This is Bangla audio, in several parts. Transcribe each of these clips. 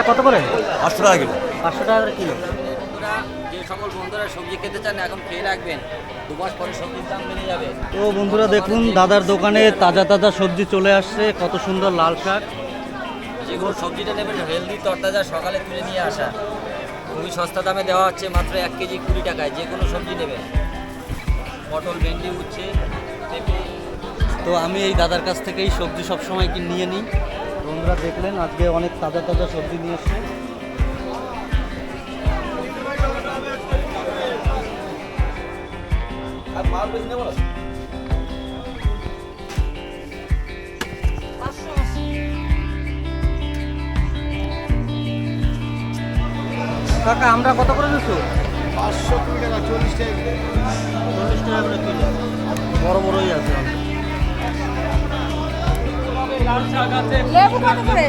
কাঁকড়া কত করে? আটশো টাকা কিলো। পাঁচশো টাকা করে কিলো। বন্ধুরা যে সকল বন্ধুরা সবজি খেতে চান এখন খেয়ে রাখবেন। দু মাস পরে সবজির দাম বেড়ে যাবে। তো বন্ধুরা দেখুন দাদার দোকানে তাজা তাজা সবজি চলে আসছে কত সুন্দর লাল শাক। যেগুলো সবজিটা নেবেন হেলদি তরতাজা সকালে তুলে নিয়ে আসা। খুবই সস্তা দামে দেওয়া হচ্ছে মাত্র এক কেজি কুড়ি টাকায়। যে কোনো সবজি নেবেন। পটল ভেন্ডি উচ্ছে পেঁপে। তো আমি এই দাদার কাছ থেকেই সবজি সব সময় কি নিয়ে নিই। বন্ধুরা দেখলেন আজকে অনেক তাজা তাজা সবজি নিয়ে এসছে। কাকা আমরা কত করে দিচ্ছ পাঁচশো কুড়ি টাকা চল্লিশ টাকা। লেবু কত করে?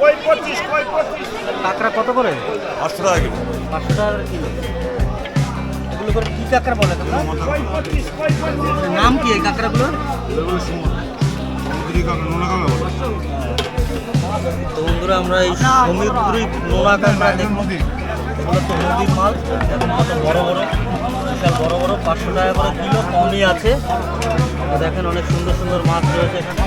কই পঁচিশ কই পঁচিশ? কাঁকড়া কত করে? আটশো টাকা কিলো পাঁচশো টাকা কিলো এগুলো করে কী কাঁকড়া বলে পঁচিশ পঁচিশ নাম কি এই কাঁকড়াগুলোর? তো বন্ধুরা, আমরা এই সমুদ্রী নোনা কাঁকড়া দেখব এগুলো তো নদীর মাল কত বড় বড়, বিশাল বড় বড়, পাঁচশো টাকা করে কিলো কমই আছে। দেখেন অনেক সুন্দর সুন্দর মাছ রয়েছে এখানে।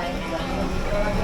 pantai